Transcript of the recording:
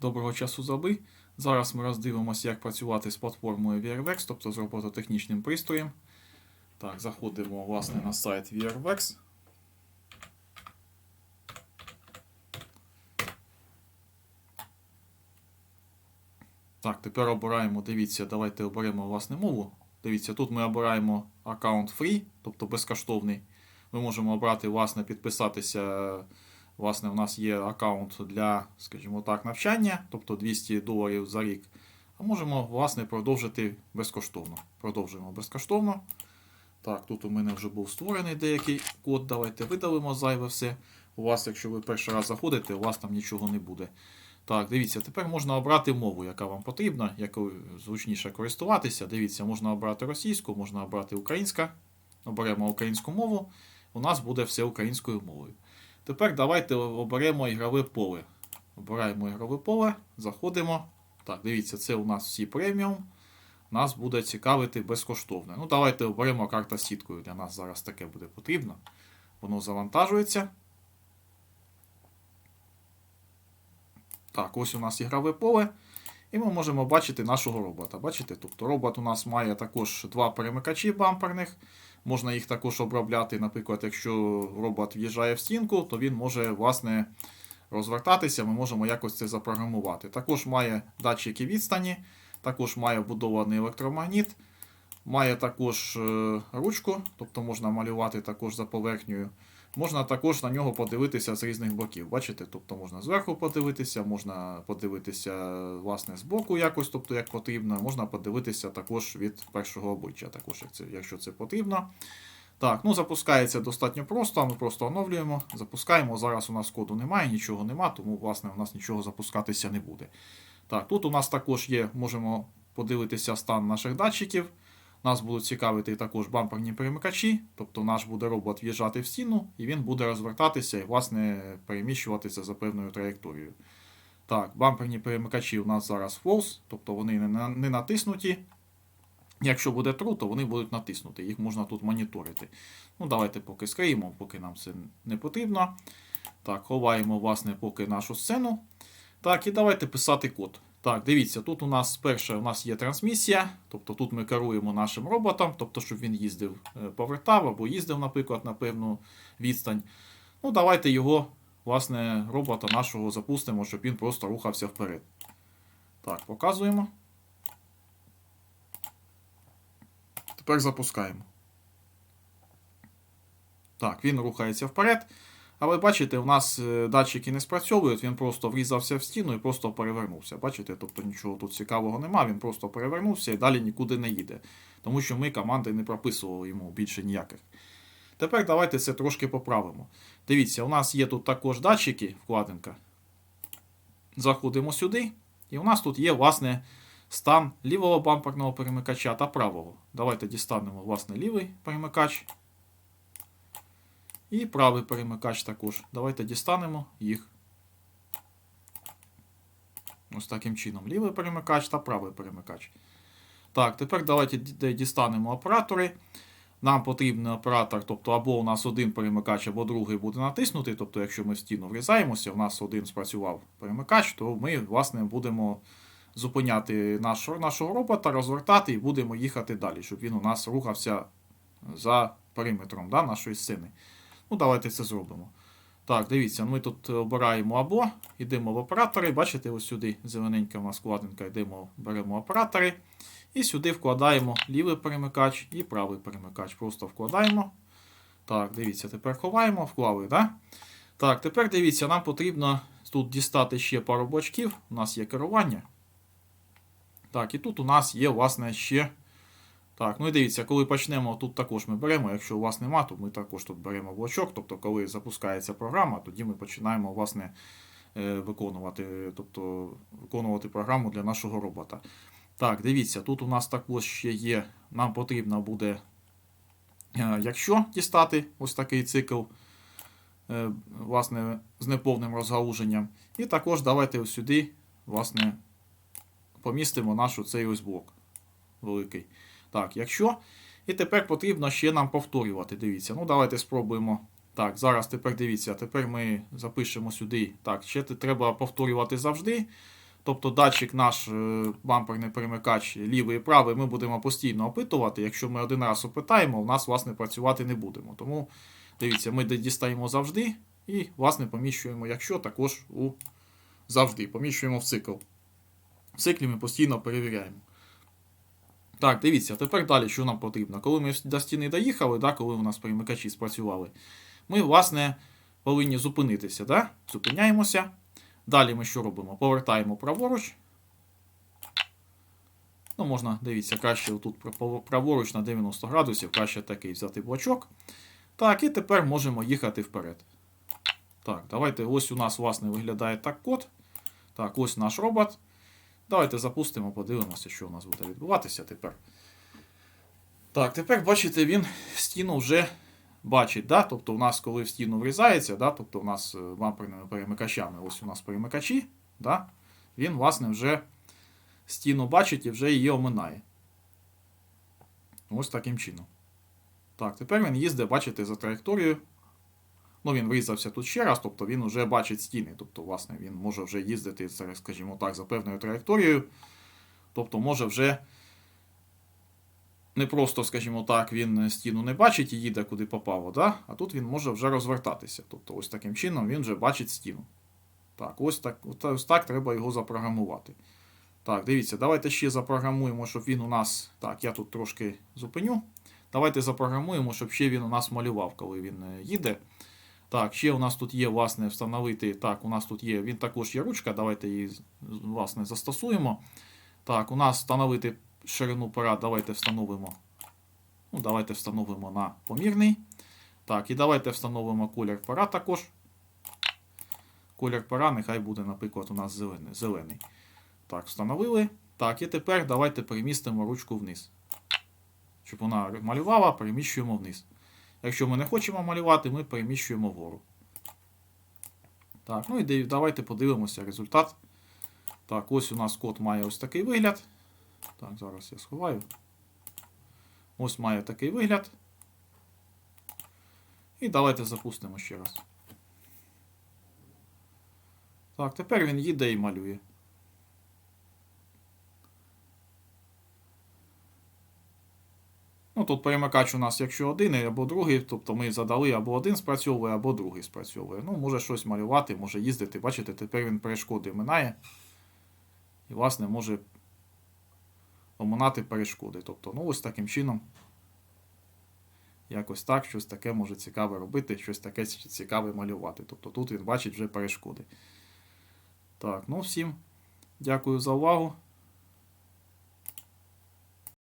Доброго часу заби. Зараз ми роздивимося, як працювати з платформою VRWex, тобто з робототехнічним пристроєм. Так, заходимо власне, на сайт VRWex. Так, тепер обираємо, дивіться, давайте оберемо власне мову. Дивіться, тут ми обираємо аккаунт free, тобто безкоштовний. Ми можемо обрати, власне, підписатися. Власне, у нас є аккаунт для, скажімо так, навчання, тобто 200 доларів за рік. А можемо, власне, продовжити безкоштовно. Продовжуємо безкоштовно. Так, тут у мене вже був створений деякий код. Давайте видалимо зайве все. У вас, якщо ви перший раз заходите, у вас там нічого не буде. Так, дивіться, тепер можна обрати мову, яка вам потрібна, якою зручніше користуватися. Дивіться, можна обрати російську, можна обрати українська. Оберемо українську мову. У нас буде все українською мовою. Тепер давайте оберемо ігрове поле. Обираємо ігрове поле, заходимо. Так, дивіться, це у нас всі преміум. Нас буде цікавити безкоштовне. Ну, давайте оберемо карта сіткою. Для нас зараз таке буде потрібно. Воно завантажується. Так, ось у нас ігрове поле. І ми можемо бачити нашого робота. Бачите? Тобто робот у нас має також два перемикачі бамперних. Можна їх також обробляти. Наприклад, якщо робот в'їжджає в стінку, то він може власне розвертатися, ми можемо якось це запрограмувати. Також має датчики відстані, також має вбудований електромагніт, має також е, ручку, тобто можна малювати також за поверхнею. Можна також на нього подивитися з різних боків. Бачите? Тобто можна зверху подивитися, можна подивитися власне з боку якось, тобто як потрібно. Можна подивитися також від першого обличчя, також, як це, якщо це потрібно. Так, ну запускається достатньо просто. Ми просто оновлюємо, запускаємо. Зараз у нас коду немає, нічого нема, тому власне у нас нічого запускатися не буде. Так, тут у нас також є, можемо подивитися стан наших датчиків. Нас будуть цікавити також бамперні перемикачі, тобто наш буде робот в'їжджати в стіну, і він буде розвертатися і, власне, переміщуватися за певною траєкторією. Так, бамперні перемикачі у нас зараз false, тобто вони не, на- не натиснуті. Якщо буде true, то вони будуть натиснуті, їх можна тут моніторити. Ну, давайте поки скриємо, поки нам це не потрібно. Так, ховаємо, власне, поки нашу сцену. Так, і давайте писати код. Так, дивіться, тут у нас перше у нас є трансмісія, тобто тут ми керуємо нашим роботом, тобто, щоб він їздив, е, повертав або їздив, наприклад, на певну відстань. Ну, давайте його, власне, робота нашого запустимо, щоб він просто рухався вперед. Так, показуємо. Тепер запускаємо. Так, він рухається вперед. Але бачите, у нас е, датчики не спрацьовують, він просто врізався в стіну і просто перевернувся. Бачите, тобто нічого тут цікавого нема, він просто перевернувся і далі нікуди не їде. Тому що ми команди не прописували йому більше ніяких. Tепер давайте це трошки поправимо. Дивіться, у нас є тут також датчики, вкладинка. Заходимо сюди, і у нас тут є, власне, стан лівого бамперного перемикача та правого. Давайте дістанемо, власне, лівий перемикач. І правий перемикач також. Давайте дістанемо їх. Ось таким чином. Лівий перемикач та правий перемикач. Так, тепер давайте дістанемо оператори. Нам потрібен оператор, тобто або у нас один перемикач, або другий буде натиснутий. Тобто, якщо ми в стіну врізаємося, у нас один спрацював перемикач, то ми, власне, будемо зупиняти нашого, нашого робота, розвертати і будемо їхати далі, щоб він у нас рухався за периметром да, нашої сцени. Ну, давайте це зробимо. Так, дивіться, ми тут обираємо або, йдемо в оператори. Бачите, ось сюди зелененька у нас вкладинка, йдемо, беремо оператори. І сюди вкладаємо лівий перемикач і правий перемикач. Просто вкладаємо. Так, дивіться, тепер ховаємо, вклали, да? Так, тепер дивіться, нам потрібно тут дістати ще пару бочків. У нас є керування. Так, і тут у нас є, власне, ще. Так, ну і дивіться, коли почнемо, тут також ми беремо. Якщо у вас нема, то ми також тут беремо блочок. Тобто, коли запускається програма, тоді ми починаємо власне, е, виконувати, тобто, виконувати програму для нашого робота. Так, дивіться, тут у нас також ще є. Нам потрібно буде, е, якщо дістати ось такий цикл, е, власне, з неповним розгалуженням. І також давайте ось сюди, власне, помістимо наш цей ось блок великий. Так, якщо. І тепер потрібно ще нам повторювати. Дивіться. Ну, давайте спробуємо. Так, зараз тепер дивіться. Тепер ми запишемо сюди. Так, ще треба повторювати завжди. Тобто датчик наш е, бамперний перемикач лівий і правий ми будемо постійно опитувати. Якщо ми один раз опитаємо, у нас власне працювати не будемо. Тому дивіться, ми дістаємо завжди і, власне, поміщуємо, якщо також у завжди. Поміщуємо в цикл. В циклі ми постійно перевіряємо. Так, дивіться, тепер далі, що нам потрібно. Коли ми до стіни доїхали, да, коли у нас перемикачі спрацювали, ми, власне, повинні зупинитися. Да? Зупиняємося. Далі ми що робимо? Повертаємо праворуч. Ну, можна, дивіться, краще тут праворуч на 90 градусів, краще такий взяти блочок. Так, і тепер можемо їхати вперед. Так, давайте ось у нас, власне, виглядає так код. Так, ось наш робот. Давайте запустимо, подивимося, що у нас буде відбуватися тепер. Так, тепер, бачите, він стіну вже бачить. Да? Тобто, у нас, коли в стіну врізається, да? тобто у нас е, бамперними перемикачами, ось у нас перемикачі, да? він, власне, вже стіну бачить і вже її оминає. Ось таким чином. Так, тепер він їздить, бачите, за траєкторією. Ну, він врізався тут ще раз, тобто він вже бачить стіни. Тобто, власне, він може вже їздити, скажімо так, за певною траєкторією. Тобто, може вже не просто, скажімо так, він стіну не бачить і їде куди попало, да? а тут він може вже розвертатися. Тобто, ось таким чином він вже бачить стіну. Так, ось так, ось так треба його запрограмувати. Так, дивіться, давайте ще запрограмуємо, щоб він у нас. Так, я тут трошки зупиню. Давайте запрограмуємо, щоб ще він у нас малював, коли він е, їде. Так, ще у нас тут є, власне, встановити. Так, у нас тут є, він також є ручка. Давайте її власне, застосуємо. Так, у нас встановити ширину пера, давайте встановимо. Ну, Давайте встановимо на помірний. Так, і давайте встановимо колір пера також. Колір пера, нехай буде, наприклад, у нас зелений. зелений. Так, встановили. Так, і тепер давайте перемістимо ручку вниз. Щоб вона малювала, переміщуємо вниз. Якщо ми не хочемо малювати, ми переміщуємо вгору. Так, ну і давайте подивимося результат. Так, ось у нас код має ось такий вигляд. Так, зараз я сховаю. Ось має такий вигляд. І давайте запустимо ще раз. Так, тепер він їде і малює. Ну, Тут перемикач у нас, якщо один або другий, тобто ми задали або один спрацьовує, або другий спрацьовує. Ну, може щось малювати, може їздити. Бачите, тепер він перешкоди минає. І, власне, може оминати перешкоди. Тобто, ну, ось таким чином. Якось так, щось таке може цікаве робити, щось таке цікаве малювати. Тобто тут він бачить вже перешкоди. Так, ну всім дякую за увагу.